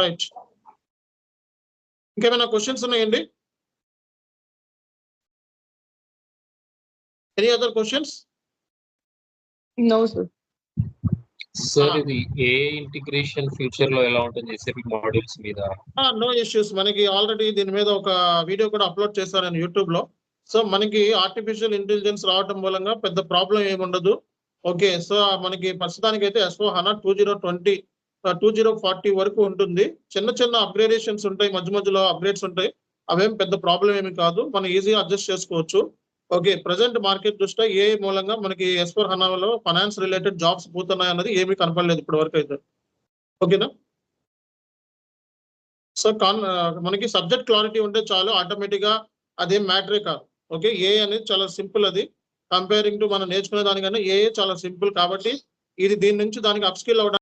Right ఇంకేమైనా questions ఉన్నాయండి? Any other questions sir. Sir. ఇది ఏ ఇంటిగ్రేషన్ ఫ్యూచర్లో ఎలా ఉంటుంది ఎస్ఏపి మోడల్స్ మీద? నో ఇష్యూస్ మనకి ఆల్రెడీ దీని మీద ఒక వీడియో కూడా అప్లోడ్ చేశాను నేను యూట్యూబ్లో. సో మనకి ఆర్టిఫిషియల్ ఇంటెలిజెన్స్ రావడం మూలంగా పెద్ద ప్రాబ్లం ఏమి ఉండదు. ఓకే సో మనకి ప్రస్తుతానికి అయితే ఎస్ఓ హనా two zero twenty two zero forty వరకు ఉంటుంది. చిన్న చిన్న అప్గ్రేడేషన్స్ ఉంటాయి. మధ్య మధ్యలో అప్గ్రేడ్స్ ఉంటాయి. అవేం పెద్ద ప్రాబ్లం ఏమి కాదు. మనం ఈజీగా అడ్జస్ట్ చేసుకోవచ్చు. ఓకే ప్రజెంట్ మార్కెట్ దృష్ట్యా ఏ మూలంగా మనకి ఎస్ఫోర్ హనాలో ఫైనాన్స్ రిలేటెడ్ జాబ్స్ పోతున్నాయి అన్నది ఏమీ కనపడలేదు ఇప్పటి వరకు అయితే ఓకేనా సో కాన్ మనకి సబ్జెక్ట్ క్లారిటీ ఉంటే చాలు ఆటోమేటిక్గా అదేం మ్యాటరే కాదు. ఓకే ఏ అనేది చాలా సింపుల్ అది. కంపేరింగ్ టు మనం నేర్చుకునే దానికన్నా ఏ చాలా సింపుల్ కాబట్టి ఇది దీని నుంచి దానికి అప్ స్కిల్